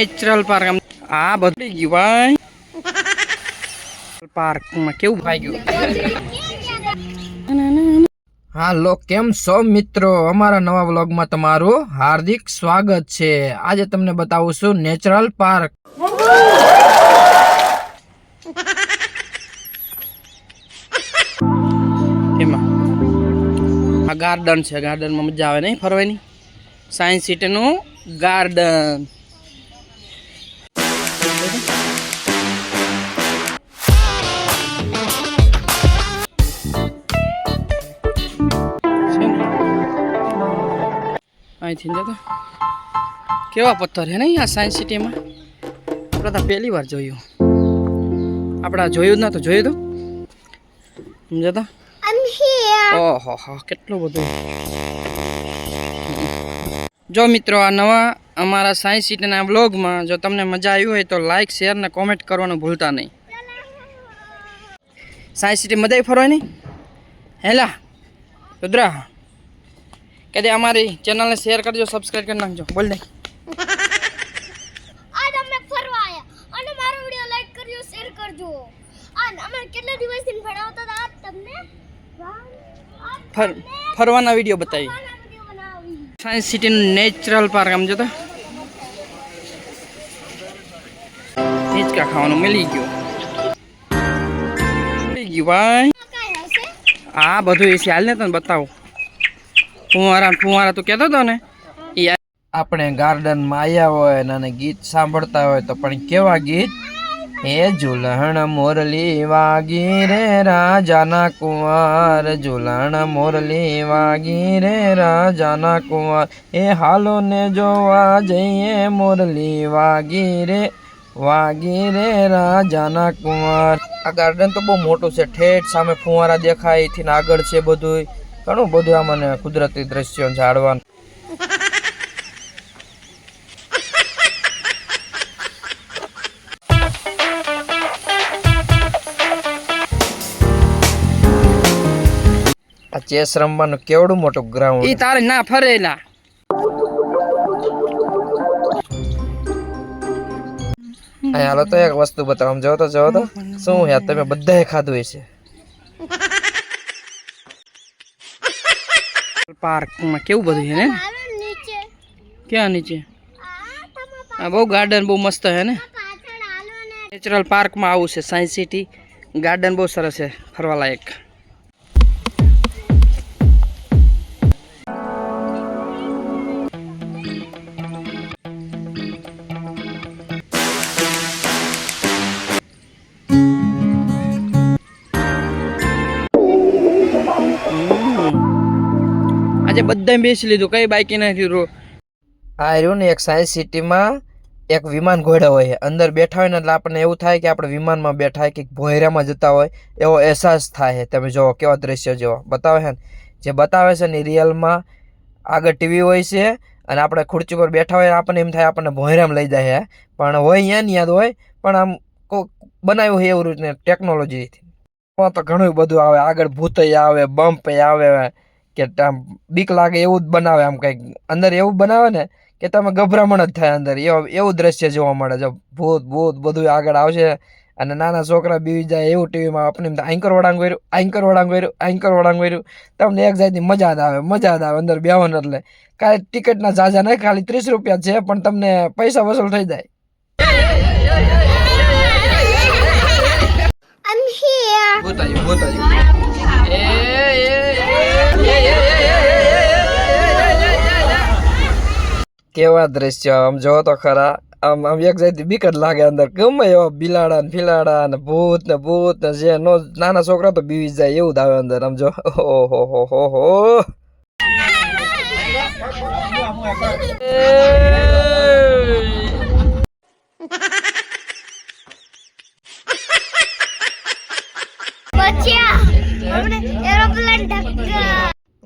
Natural park આ બધું ગયું ભાઈ. પાર્કમાં કેવું ભાઈ ગયું? હાલો કેમ છો મિત્રો? અમારા નવા વ્લોગમાં તમારું હાર્દિક સ્વાગત છે. આજે તમને બતાવું છું નેચરલ પાર્ક. એમાં. આ ગાર્ડન છે. ગાર્ડનમાં મજા આવે નહીં? ફરવાની? સાયન્સ સિટીનું ગાર્ડન અહીંથી જતો. કેવા પથ્થર છે નહીં આ સાયન્સ સિટીમાં આપણે તો પહેલી વાર જોયું. આપણે જોયું જ નતું તો જોયું તો. સમજાતા. ઓહો હો કેટલું બધું. જો મિત્રો આ નવા અમારા સાયન્સ સિટીના બ્લોગમાં જો તમને મજા આવી હોય તો લાઇક શેર ને કોમેન્ટ કરવાનું ભૂલતા નહીં. સાયન્સ સિટી મજા ફરવાની? હેલા રુદ્રા. કે દે અમારી ચેનલને શેર કરજો સબસ્ક્રાઇબ કરી નાખજો. બોલ દે. આજ અમે ફરવા આયા. અને મારો વિડિયો લાઈક કરજો શેર કરજો. અને અમે કેટલા દિવસથી ભણાવતા હતા? આજ તમને ફરવાના વીડિયો બતાવી. સાયન્સ સિટીનું નેચરલ પાર્ક આમ જોતા હિંચકા ખાવાનું મળી ગયું. મળી ગયું ભાઈ. હા આ બધું એ હાલ ને તને બતાવું. ફુવારા ફુવારા તું કહેતો હતો ને? એ આપણે ગાર્ડનમાં આવ્યા હોય અને ગીત સાંભળતા હોય તો પણ કેવા ગીત? હે ઝુલણ મોરલી વાગી રે રાજાના કુંવર, ઝુલણ મોરલી વાગી રે રાજાના કુંવર. એ હાલો ને જોવા જઈએ, મોરલી વાગી રે વાગી રે રાજાના કુંવર. આ ગાર્ડન તો બહુ મોટું છે, ઠેઠ સામે ફુવારા દેખાય, એથી આગળ છે બધું ઘણું બધું આ મને કુદરતી દ્રશ્યો જાળવાનું આ ચેસ રમવાનું કેવડું મોટું ગ્રાઉન્ડ ઈ તારે ના ફરેલા. હાલો તો એક વસ્તુ બતાવો આમ જોવો તો જો તો. શું યાર તમે બધાએ ખાધું હશે. પાર્કમાં કેવું બધું છે ને? ક્યાં નીચે? આ બહુ ગાર્ડન બહુ મસ્ત છે ને? નેચરલ પાર્કમાં આવું છે સાયન્સ સિટી ગાર્ડન બહુ સરસ છે ફરવા આજે બધાએ બેસી લીધું કઈ બાઇક નથી રો આ રહ્યું ને એક સાયન્સ સિટીમાં એક વિમાન ઘોડા હોય. છે અંદર બેઠા હોય ને એટલે આપણને એવું થાય કે આપણે વિમાનમાં બેઠા હોય કે ભોયરામાં જતા હોય એવો અહેસાસ થાય છે. તમે જુઓ કેવા દ્રશ્ય જેવો બતાવે છે ને જે બતાવે છે ને રિયલમાં આગળ ટીવી હોય છે અને આપણે ખુરચી પર બેઠા હોય આપણને એમ થાય આપણને ભોયરામ લઈ જાય પણ હોય અહીંયા ને યાદ હોય પણ આમ કોક બનાવ્યું હોય એવું રીતે ટેકનોલોજીથી. તો ઘણું બધું આવે. આગળ ભૂતય આવે બમ્પ આવે કે આમ બીક લાગે એવું જ બનાવે આમ કંઈક અંદર એવું બનાવે ને કે તમે ગભરામણ જ થાય અંદર. એવું એવું દ્રશ્ય જોવા મળે. છે ભૂત ભૂત બધું આગળ આવશે અને નાના છોકરા બીવી જાય એવું ટીવીમાં આપણે આંકર વળાંગ વર્યું આંકર વળાંગ વર્યું આંકર વળાંગ વર્યું તમને એક જાતની મજા જ આવે મજા જ આવે અંદર બેવાનું એટલે. કાંઈ ટિકિટના ઝાઝા નહીં ખાલી ત્રીસ રૂપિયા છે પણ તમને પૈસા વસૂલ થઈ જાય. I'm here. ભૂતાયું ભૂતાયું કેવા દ્રશ્ય આમ જોવો તો ખરા. આમ આમ એક જાતની બીક જ લાગે અંદર. ગમે એવા બિલાડા ને ફિલાડા ને ભૂત ને ભૂત ને જે નો નાના છોકરા તો બીવી જાય એવું જ આવે અંદર આમ જો. ઓહો હો હો હો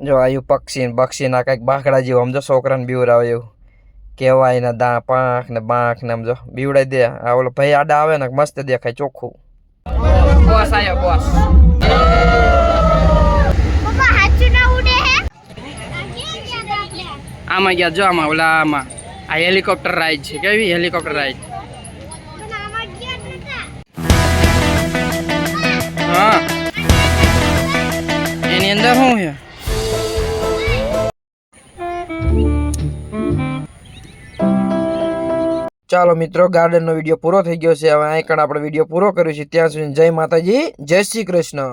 જો આયુ પક્ષી પક્ષીના કંઈક બાંકડા જેવું આમ જો છોકરાને બીવરાવે એવું. કેવાય ને દા પાંખ ને બાંખ ને આમ જો બીવડાઈ દે. આ ઓલો ભાઈ આડા આવે ને મસ્ત દેખાય ચોખ્ખું. બોસ આયો બોસ પપ્પા હાચું ના ઉડે હે? આમાં ગયા જો આમાં ઓલા આમાં. આ હેલિકોપ્ટર રાઈડ છે. કેવી હેલિકોપ્ટર રાઈડ હા. એની અંદર શું છે? ચાલો મિત્રો ગાર્ડનનો વીડિયો પૂરો થઈ ગયો છે. હવે અહીં કણ આપણે વીડિયો પૂરો કર્યો છે ત્યાં સુધી જય માતાજી, જય શ્રી કૃષ્ણ.